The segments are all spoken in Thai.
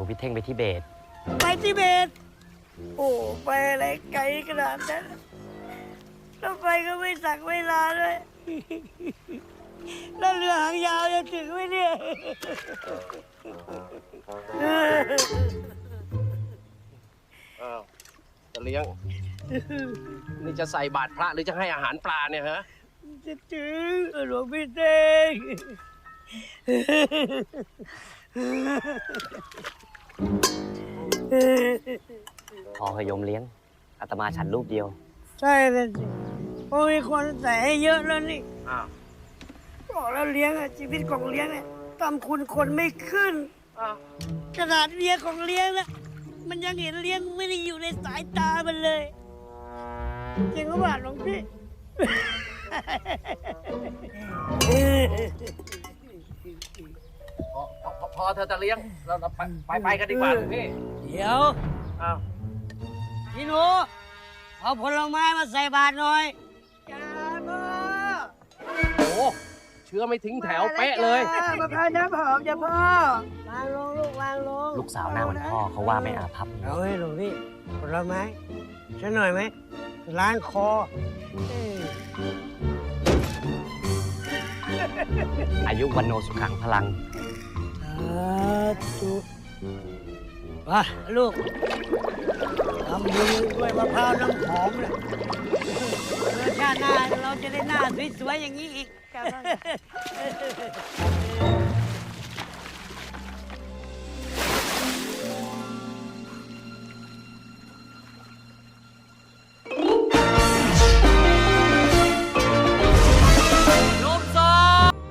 ลวงพี่เท่งไปที่เบต ไปทิเบต โอ้ไปอะไรไกลขนาดนั้นแล้วไปก็ไม่สั่งเวลาด้วยแล้วเรือหางยาวจะถึงไหมเนี่ยอ้าวจะเลี้ยง นี่จะใส่บาตรพระหรือจะให้อาหารปลาเนี่ยฮะ จะถึงหลวงพี่เต้ง พอเคยโยมเลี้ยงอาตมาฉันรูปเดียว ใช่เลยสิเพราะมีคนใส่ให้เยอะแล้วนี่อ้าวบอกแล้วเลี้ยงอะชีวิตของเลี้ยงเนี่ยตามคุณคนไม่ขึ้นอ้าวขนาดเลี้ยงของเลี้ยงนะมันยังเห็นเลี้ยงไม่ได้อยู่ในสายตามันเลย จริงหรือเปล่าหลวงพี่พ อพอพอพอเธอจะเลี้ยง เราเราไปไปไปกันดีกว่าคุณพี่เดี๋ยวอ้าวพี่หนูเอาผลไม้มาใส่บาตรหน่อยจ้าพ่อโอ้เชื้อไม่ทิ้งแถวเป๊ะเลย มะพร้าวน้ำหอมจ้าพ่อวางลงลูกวางลงลูกสาวหน้าเหมือนพ่อเขาว่าไม่อาภัพเอาให้หลวงพี่ผลไม้ฉันหน่อยไหมล้างคอเอ้ยอายุวันโนสุขังพลังสา ธุมาลูกทำบุญด้วยมะพร้าวน้ำหอมเลยเพื่อชาติหน้าเราจะได้หน้าสวยๆอย่างนี้อีก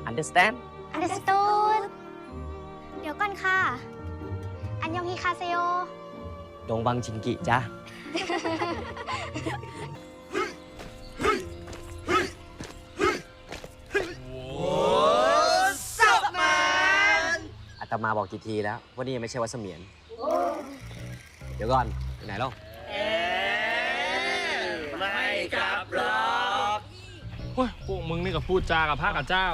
understand อั อันยองฮิคาเซโยดงบังชิงกิจ้ะ อาตมาบอกกี่ทีแล้วว่านี่ยังไม่ใช่วัดเสมียน เดี๋ยวก่อนไปไหนแล้วโอ้ยพวกมึงนี่ก็พูดจากับพระกับเจ้า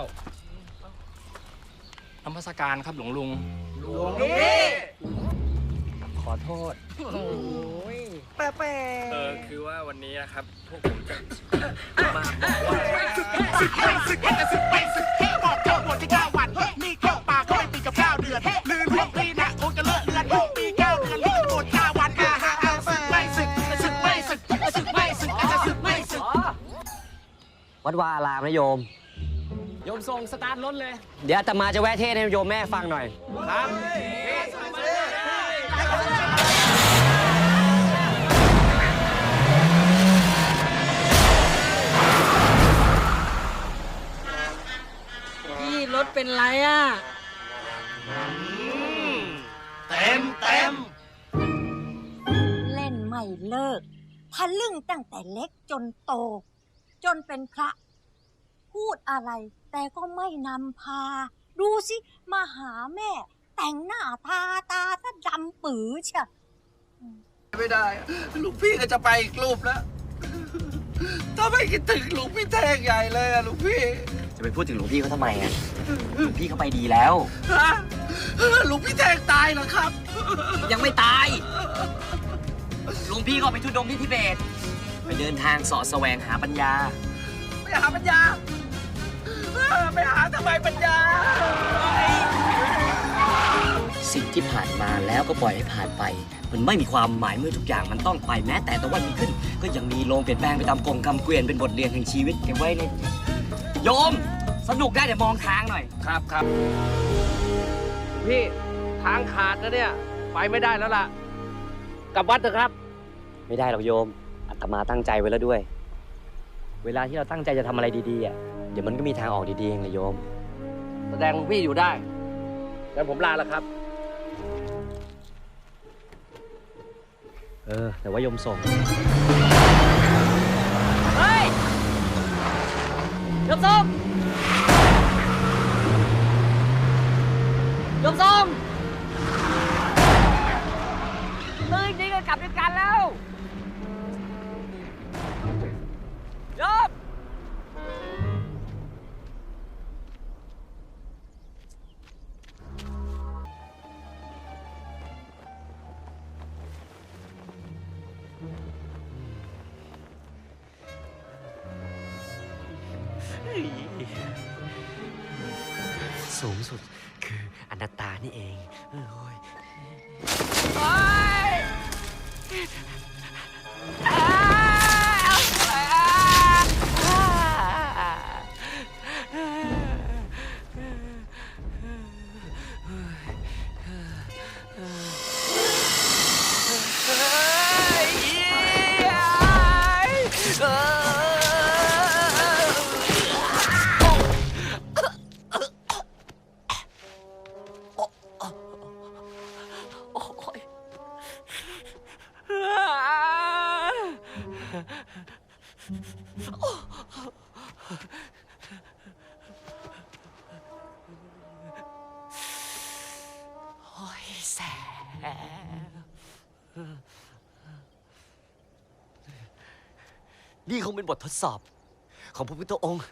นมัสการครับหลวงลุง ขอโทษแป๊ะเออคือว่าวันนี้นะครับพวกผมจะมาบอกว่าบอกเจ้าหมดที่เก้าวันนี่เข้าป่าก็ไม่ปีกับเก้าเดือนลืนห้องพี่นะคงจะเลอะเลือนปีเก้าเดือนหมดเก้าวันอาหาอาศึกไม่ศึกศึกไม่ศึกศึกไม่ศึกจะศึกไม่ศึกวัดวาอารามนะโยม โยมส่งสตาร์ทรถเลย เดี๋ยวอาตมาจะแวะเทศน์ให้โยมแม่ฟังหน่อย ครับ รถเป็นไรอะเล่นไม่เลิกทะลึ่งตั้งแต่เล็กจนโต จนเป็นพระ พูดอะไร แต่ก็ไม่นำพา ดูสิมาหาแม่ แต่งหน้าทาตาถ้าดำปือเชะไม่ได้ ลูกพี่ก็จะไปอีกรูปแล้วถ้าไม่คิดถึงลูกพี่แท่งใหญ่เลยอะลูกพี่จะ ไปพูดถึงหลวงพี่เขาทำไมอะหลวงพี่เขาไปดีแล้วฮะลูกพี่แท่งตายเหรอครับ ยังไม่ตาย หลวงพี่ก็ไปทุดงที่ทิเบต ไปเดินทางเสาะแสวงหาปัญญา ไปหาปัญญาเออไปหาทำไมปัญญา สิ่งที่ผ่านมาแล้วก็ปล่อยให้ผ่านไป มันไม่มีความหมายเมื่อทุกอย่างมันต้องไปแม้แต่ตะวันมีขึ้น ก็ยังมีลงเปลี่ยนแปลงไปตามกงกำเกวียนเป็นบทเรียนแห่งชีวิตเก็บไว้ในโยม สนุกได้แต่มองทางหน่อย ครับครับพี่ทางขาดนะเนี่ย ไปไม่ได้แล้วล่ะ กลับวัดเถอะครับ ไม่ได้หรอกโยมอาตมาตั้งใจไว้แล้วด้วย เวลาที่เราตั้งใจจะทำอะไรดีๆอะเดี๋ยวมันก็มีทางออกดีๆเองเลยโยม แสดงพี่อยู่ได้งั้นผมลาแล้วครับ เออ แต่ว่าโยมส่ง เฮ้ยยมส้มย ม นี่คงเป็นบททดสอบ ของพระพุทธองค์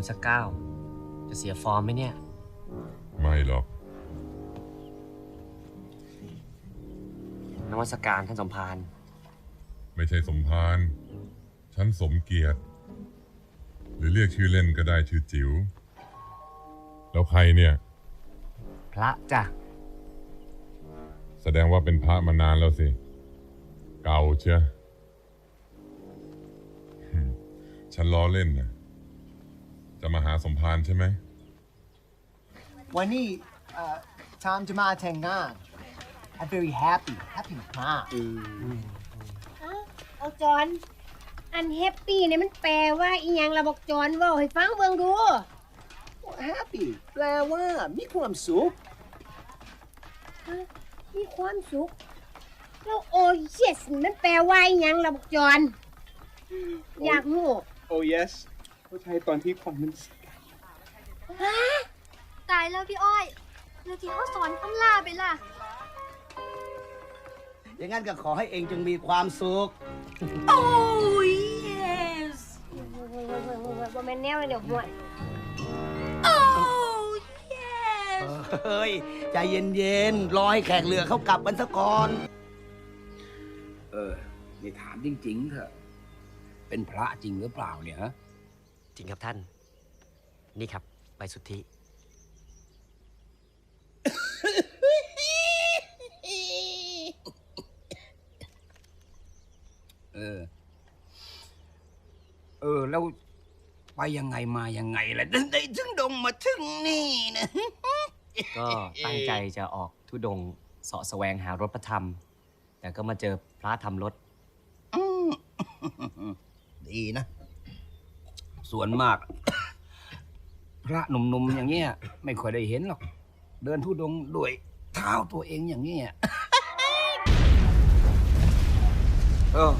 คนสักก้าวจะเสียฟอร์มไหมเนี่ย ไม่หรอกนวัสการท่านสมพานไม่ใช่สมพานฉันสมเกียรติ หรือเรียกชื่อเล่นก็ได้ชื่อจิ๋วแล้วใครเนี่ย พระจ้ะแสดงว่าเป็นพระมานานแล้วสิ เก่าเชียหึฉันล้อเล่นนะ จะมาหาสมพานใช่ไหม วันนี้เอ่อทามจะมาแต่งงาน I'm very happy happy มากเอาจอน อันแฮปปี้เนี่ยมันแปลว่าอีหยังระบอกจอนเว่าให้ฟังเบิ่งดู happy แปลว่ามีความสุข มีความสุข แล้วโอ้ยสมันแปลว่าอีหยังระบอกจอน อยากรู้ Oh yes เขาใช้ตอนที่ผมมันตายแล้วพี่อ้อยแล้วที่เขาสอนคำลาไปล่ะ อย่างนั้นก็ขอให้เองจงมีความสุข โอ้ย yes ว่าแม่นแนวเลยเดี๋ยวห่วยโอ้ yes เฮ้ย ใจเย็นๆ รอให้แขกเรือเขากลับกันซะก่อน เออ นี่ถามจริงๆเถอะ เป็นพระจริงหรือเปล่าเนี่ยฮะจ ริงครับท่าน นี่ครับ ใบสุทธิ เออ เออ แล้วไปยังไงมายังไงล่ะได้ถึงดงมาถึงนี่นะก็ตั้งใจจะออกทุดงค์เสาะแสวงหารถพระธรรม แต่ก็มาเจอพระทำรถอืมดีนะ ส่วนมาก พระหนุ่มๆอย่างเงี้ย ไม่ค่อยได้เห็นหรอก เดินทุดงด้วยเท้าตัวเองอย่างเงี้ยเออ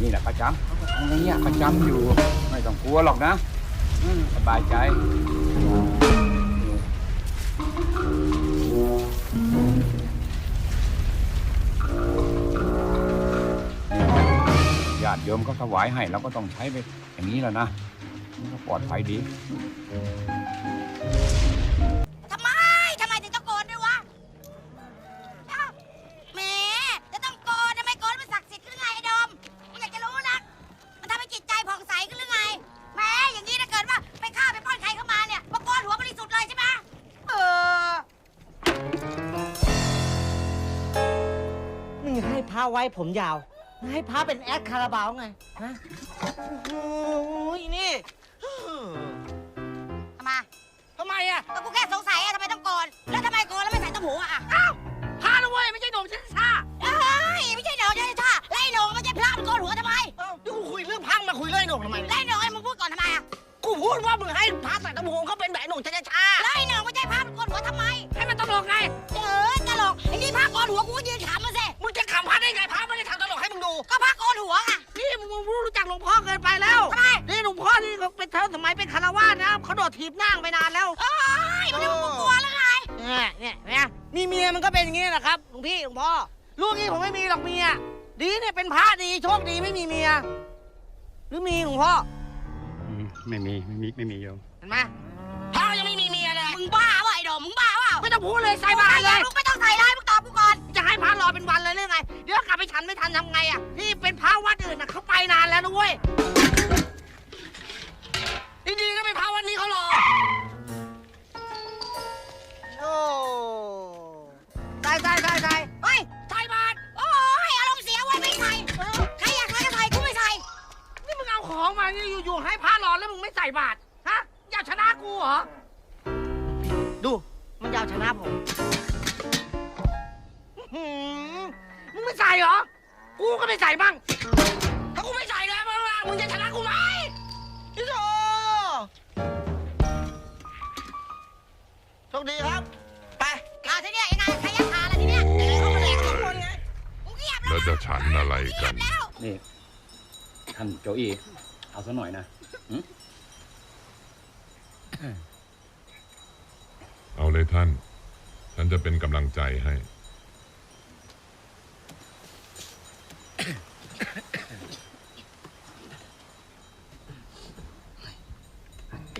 นี่แหละประจำทำอย่างเงี้ยประจำอยู่ ไม่ต้องกลัวหรอกนะอืมสบายใจ ญาติโยมก็ถวายให้เราก็ต้องใช้ไปอย่างนี้แหล้วนะ ปลอดภัยดี ทำไม ทำไมถึงต้องโกนด้วยวะอ้าวแหมจะต้องโกนทำไมโกนมันศักดิ์สิทธิ์ขึ้นไงไอ้ดมมึงอยากจะรู้นะมันทำให้จิตใจผ่องใสขึ้นหรือไง แหมอย่างนี้ถ้าเกิดว่าไปฆ่าไปปล้อนใครเข้ามาเนี่ยมาโกนหัวบริสุทธิ์เลยใช่ไหมเออ นี่ให้พระไว้ผมยาว ให้พระเป็นแอดคาราบาวไงฮะโอ้ยนี่ ทำไมทำไมอะก็กูแค่สงสัยอะทำไมต้องโกนแล้วทำไมโกนแล้วไม่ใส่ตุ้มหูอะอ้าวพาละเว้ยไม่ใช่หนุ่มชันชาเอ้ยไม่ใช่หนุ่มชันชาไล่หนุ่มไม่ใช่พระมันโกนหัวทำไมเอ้าที่กูคุยเรื่องพังมาคุยเรื่องไอ้หนุ่มทำไมไล่หนุ่มไอ้มึงพูดก่อนทำไมอะกูพูดว่ามึงให้พระใส่ตะมูเขาเป็นแบบไอ้หนุ่มช้าไล่หนุ่มไม่ใช่พระมันโกนหัวทำไม ๆให้มันตลกไง เออตลกไอ้นี่พระโกนหัวกูก็ยืนขำมาสิมึงจะ ขำพระได้ไงพระไม่ได้ทำตลกให้มึงดู ก็พระโกนหัวอะนี่มึงมึงรู้จักหลวงพ่อเกินไปแล้วทำไมนี่หลวงพ่อนี่เขาเป็นเธอสมัยเป็นคารวาสนะเขาโดดถีบนั่งไปนานแล้วเอ้ยมันจะมากลัวแล้วไงเนี่ยเนี่ยเนี่ยมีเมียมันก็เป็นอย่างนี้แหละครับหลวงพี่หลวงพ่อลูกนี้ผมไม่มีหรอกเมีย ดีเนี่ยเป็นพระดีโชคดีไม่มีเมีย หรือมีหลวงพ่อไม่มีไม่มีไม่มีโยมเห็นไหมพ่อยังไม่มีเมียเลยมึงบ้าเปล่าไอ้ดอกมึงบ้าเปล่าไม่ต้องพูดเลยใส่บาตรเลย มึงไม่ต้องใส่เลยมึง พระรอเป็นวันเลยหรือไง เดี๋ยวกลับไปฉันไม่ทันทำไงอะที่เป็นพระวัดอื่นน่ะเขาไปนานแล้วนะเว้ยดีๆก็เป็นพระวัดนี้เขารอ โอ้ใส่ใส่ใส่ใส่เฮ้ยใส่บาตรโอ้ยอารมณ์เสียไว้ยไม่ใส่เออใครอยากใส่ก็ใส่กูไม่ใส่ นี่มึงเอาของมานี่อยู่ๆให้พระรอแล้วมึงไม่ใส่บาตรฮะอยากชนะกูเหรอ ดู มันจะเอาชนะผมอื้อ หือมึงไม่ใส่เหรอ กูก็ไม่ใส่บ้าง ถ้ากูไม่ใส่แล้วมึงล่ะมึงจะชนะกูไหมพี่โซโชคดีครับ ไปกาทีเนี้ยยังไงใครยัดขาล่ะทีเนี้ยโอ้เขามาแหลกสองคนไงแล้วจะฉันอะไรกันนี่ท่านโจอี้เอาซะหน่อยนะหึเอาเลยท่าน ฉันจะเป็นกำลังใจให้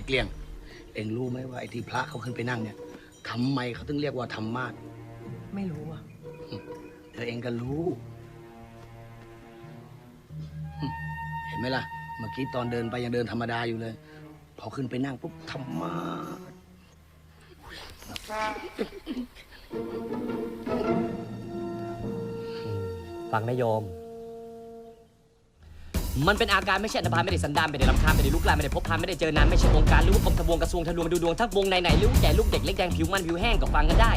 เกลี้ยง เอ็งรู้ไหมว่าไอ้ที่พระเขาขึ้นไปนั่งเนี่ยทำไมเขาถึงเรียกว่าธรรมาสไม่รู้อะเธอเองก็รู้หึเห็นไหมล่ะ เมื่อกี้ตอนเดินไปยังเดินธรรมดาอยู่เลย พอขึ้นไปนั่งปุ๊บธรรมาสฟังนะโยม มันเป็นอาการไม่ใช่อันธพาลไม่ได้สันดานไม่ได้ลำคาญไม่ได้ลุกลามไม่ได้พบพานไม่ได้เจอนานไม่ใช่องค์การหรือว่ากรมทบวงกระทรวงทะลวงดูดวงทักวงไหนๆหรือว่าแก่ลูกเด็กเล็กแดงผิวมันผิวแห้งก็ฟังกันได้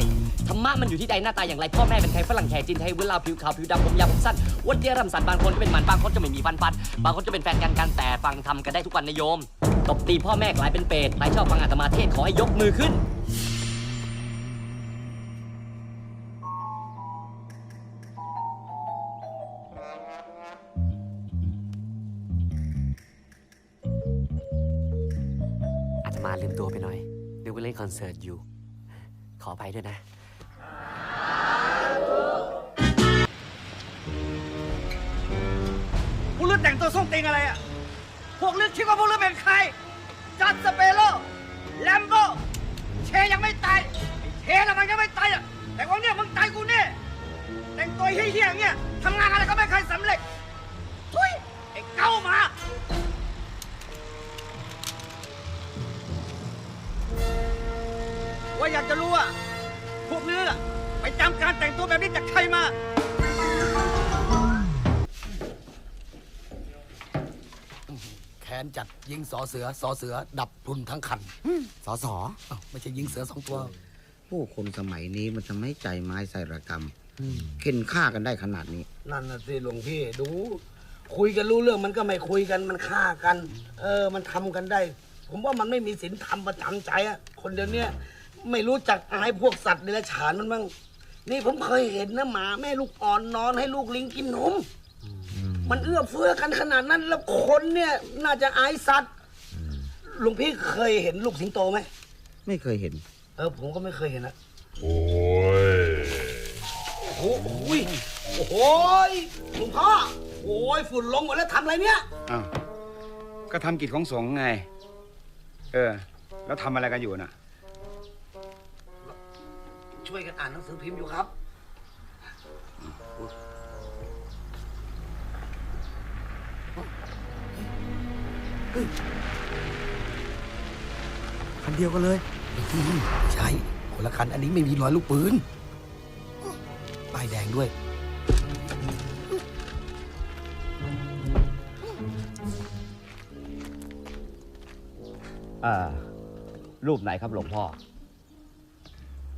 ธรรมะมันอยู่ที่ใดหน้าตาอย่างไรพ่อแม่เป็นใครฝรั่งแขกจีนไทยเวลาผิวขาวผิวดำผมยาวผมสั้นวันเดียรำสันบางคนก็เป็นหมันบางคนจะไม่มีฟันฟันบางคนจะเป็นแฟนกันกันแต่ฟังทำกันได้ทุกวันนะโยมตบตีพ่อแม่กลายเป็นเปรตใครชอบฟังอาตมาเทศขอให้ยกมือขึ้น นคอนเสิร์ตอยู่ ขอไปด้วยนะพวกเลือดแต่งตัวส้งติงอะไรอะ พวกเลือดคิดว่าพวกเลือดเป็นใคร จัดสเปโร่แลมโบเชยังไม่ตายเชละมันยังไม่ตายอะ แต่ว่าเนี่ยมึงตายกูเนี่ยแต่งตัวเฮี้ยๆอย่างเงี้ยทำงานอะไรก็ไม่เคยสำเร็จ จัดยิงสอเสือสอเสือ ดับพรุนทั้งคันสอสออ้าวไม่ใช่ยิงเสือสองตัว ผู้คนสมัยนี้มันจะไม่ใจไม้ใส่ระกรรมเข็นฆ่ากันได้ขนาดนี้ นั่นน่ะสิหลวงพี่ดู คุยกันรู้เรื่องมันก็ไม่คุยกันมันฆ่ากัน เออมันทำกันได้ ผมว่ามันไม่มีศีลธรรมประจำใจอะคนเดียวเนี้ยไม่รู้จักอายพวกสัตว์เดรัจฉานมันบ้างนี่ผมเคยเห็นนะหมาแม่ลูกอ่อนนอนให้ลูกลิงกินนม มันเอื้อเฟื้อกันขนาดนั้น แล้วคนเนี่ยน่าจะอายสัตว์หลวงพี่เคยเห็นลูกสิงโตไหมไม่เคยเห็น เออผมก็ไม่เคยเห็นนะโอ้ยโอ้โหยโอ้โหยหลวงพ่อโอ้ยฝุ่นลงหมดแล้วทำอะไรเนี่ยอ้าวก็ทำกิจของสงฆ์ไง เออ แล้วทำอะไรกันอยู่น่ะ ช่วยกันอ่านหนังสือพิมพ์อยู่ครับ เดียวกันเลยใช่คนละคันอันนี้ไม่มีรอยลูกปืนป้ายแดงด้วย อ่า รูปไหนครับหลวงพ่อ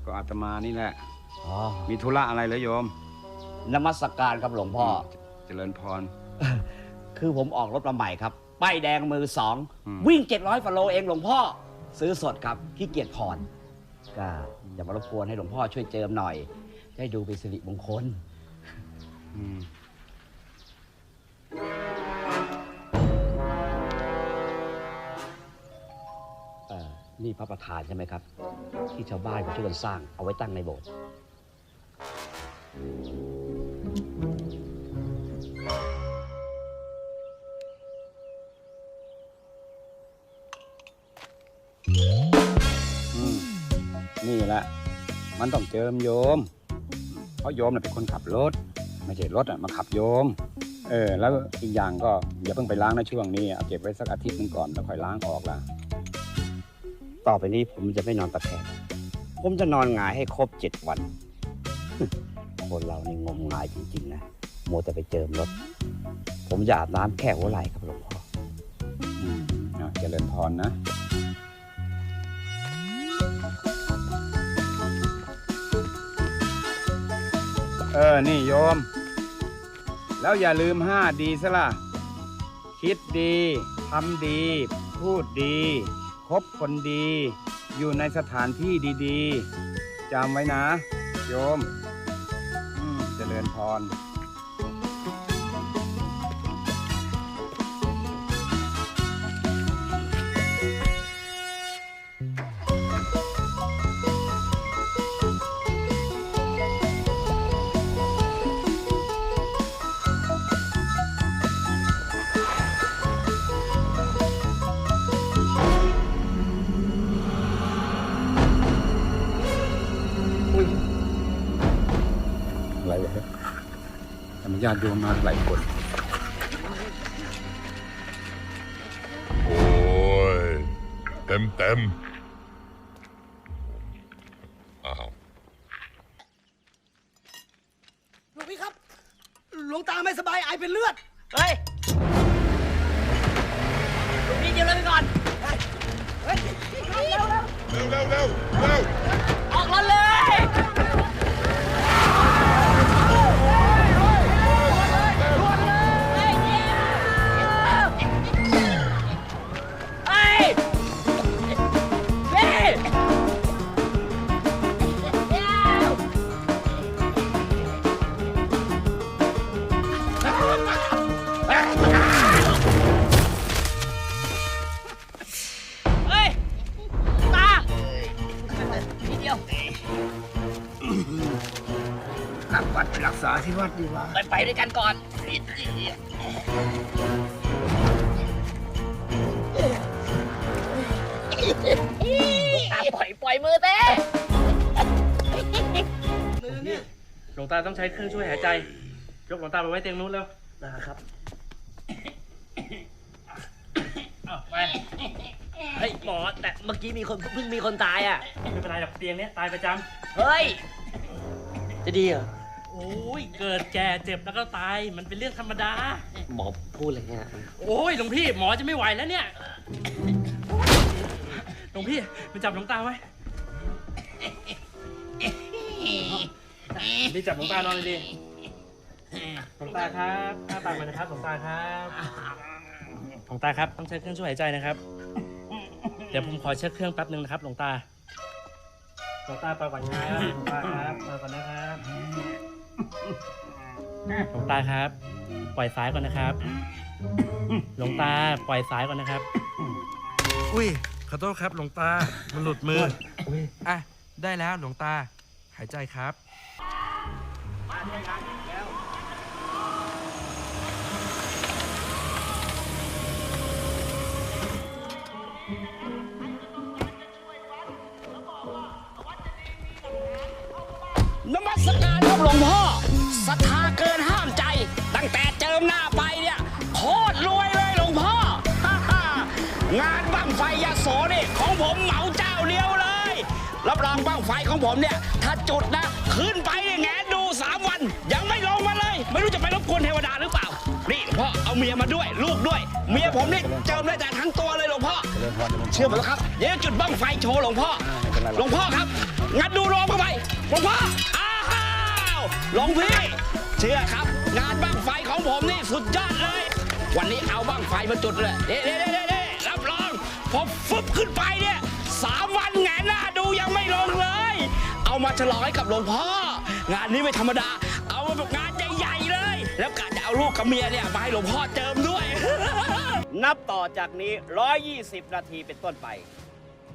ก็อาตมานี่แหละ อ๋อ มีธุระอะไรเหรอโยม นมัสการครับหลวงพ่อ เจริญพร คือผมออกรถมาใหม่ครับ ป้ายแดงมือสองอืมวิ่ง700ฟโลเองหลวงพ่อ ซื้อสดครับขี้เกียจผ่อนก็อย่ามารบกวนให้หลวงพ่อช่วยเจิมหน่อย ได้ดูเป็นสิริมงคลอืมเอ่อนี่พระประธานใช่ไหมครับ ที่ชาวบ้านเขาช่วยกันสร้างเอาไว้ตั้งในโบสถ์ มันต้องเจิมโยม เพราะโยมน่ะเป็นคนขับรถ ไม่ใช่รถอะมาขับโยม เออ แล้วอีกอย่างก็อย่าเพิ่งไปล้างในช่วงนี้เอาเก็บไว้สักอาทิตย์หนึงก่อนแล้วค่อยล้างออกละต่อไปนี้ผมจะไม่นอนตะแคงผมจะนอนหงายให้ครบเจ็ดวัน คนเรานี่งมงายจริงๆนะโมวแต่ไปเจิมรถ ผมจะอาบน้ำแค่หัวไหล่ครับหลวงพ่ออืมอะเจริญพรนะ เออ นี่โยม แล้วอย่าลืมห้าดีซะล่ะ คิดดีทำดี พูดดีคบคนดี อยู่ในสถานที่ดีๆจำไว้นะ โยม เจริญพร ญาติโยมมาหลายคนโอ้ย เต็มเต็มอ้าวหลวงพี่ครับ หลวงตาไม่สบายไอเป็นเลือด เฮ้ยลูกพี่เดี๋ยวเลยไปก่อน เฮ้ย เร็วเร็วเร็วเร็วออกรถเลย เดียวกลับวัดไปรักษาที่วัดดีกว่าไปไปด้วยกันก่อนตาปล่อยปล่อยมือเต้หลวงตาต้องใช้เครื่องช่วยหายใจ ยกหลวงตาไปไว้เตียงนู้นแล้วนะครับ เอาไป เฮ้ยหมอแต่เมื่อกี้มีคนเพิ่งมีคนตายอะ ไม่เป็นไรหรอกเตียงเนี้ยตายประจเฮ้ย จะดีเหรอำโอ้ยเกิดแก่เจ็บแล้วก็ตายมันเป็นเรื่องธรรมดา หมอพูดอะไรเนี่ยโอ้ยหลวงพี่หมอจะไม่ไหวแล้วเนี่ยหลวงพี่มาจับหลวงตาไว้ดีจับหลวงตานอนเลยดีหลวงตาครับหน้าปากมานะครับหลวงตาครับหลวงตาครับต้องใช้เครื่องช่วยหายใจนะครับ เดี๋ยวผมขอเช็คเครื่องแป๊บนึงนะครับหลวงตา หลวงตาเปล่าก่อนครับหลวงตาครับเปล่าก่อนนะครับ หลวงตาครับ ปล่อยสายก่อนนะครับ หลวงตาปล่อยสายก่อนนะครับ อุ้ยขอโทษครับหลวงตา มันหลุดมืออะได้แล้วหลวงตา หายใจครับน ผมเหมาเจ้าเดียวเลย รับรองบั้งไฟของผมเนี่ย ถ้าจุดนะ ขึ้นไปเนี่ยแงนดูสามวัน ยังไม่ลงมาเลย ไม่รู้จะไปรบกวนเทวดาหรือเปล่า นี่หลวงพ่อเอาเมียมาด้วย ลูกด้วย เมียผมนี่เจิมได้แต่ทั้งตัวเลยหลวงพ่อ เชื่อผมแล้วครับเดี๋ยวจุดบั้งไฟโชว์หลวงพ่อ หลวงพ่อครับ งัดดูรองเข้าไป หลวงพ่อ อ้าวหลวงพี่ เชื่อครับ งานบั้งไฟของผมนี่สุดยอดเลย วันนี้เอาบั้งไฟมาจุดเลยเด้เด้เด้เองพอฟึบขึ้นไปเนี่ยสามวันแงนหน้าดูยังไม่ลงเลย เอามาฉลองให้กับหลวงพ่อ งานนี้ไม่ธรรมดา เอามาแบบงานใหญ่ๆเลย แล้วกะจะเอาลูกกับเมียเนี่ยมาให้หลวงพ่อเจิมด้วย นับต่อจากนี้ 120 นาทีเป็นต้นไป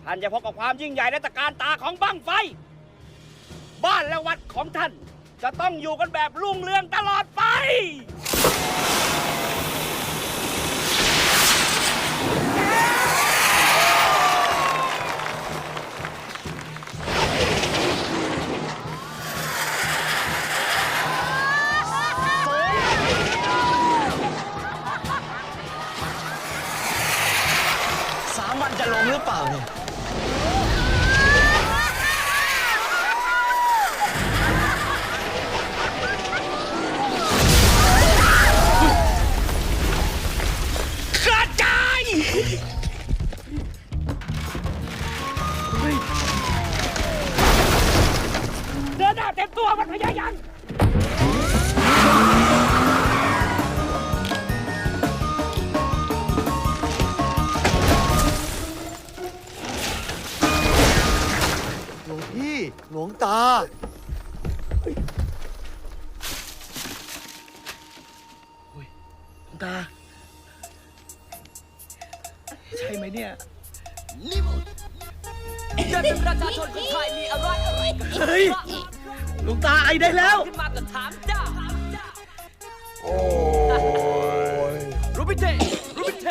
ท่านจะพบกับความยิ่งใหญ่และตะการตาของบั้งไฟ บ้านและวัดของท่าน จะต้องอยู่กันแบบรุ่งเรืองตลอดไป วงตา ตา ใช่ไหมเนี่ย จะเป็นประชาชนคนไทยมีอะไรอะไรกันเฮ้ยหลวงตาไอได้แล้ว ขึ้นมาก็ถามจ้าโอ้ยรูบิเทรูบิเท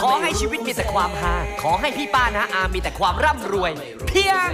ขอให้ชีวิตมีแต่ความฮาขอให้พี่ป้านะอามีแต่ความร่ำรวย เพียง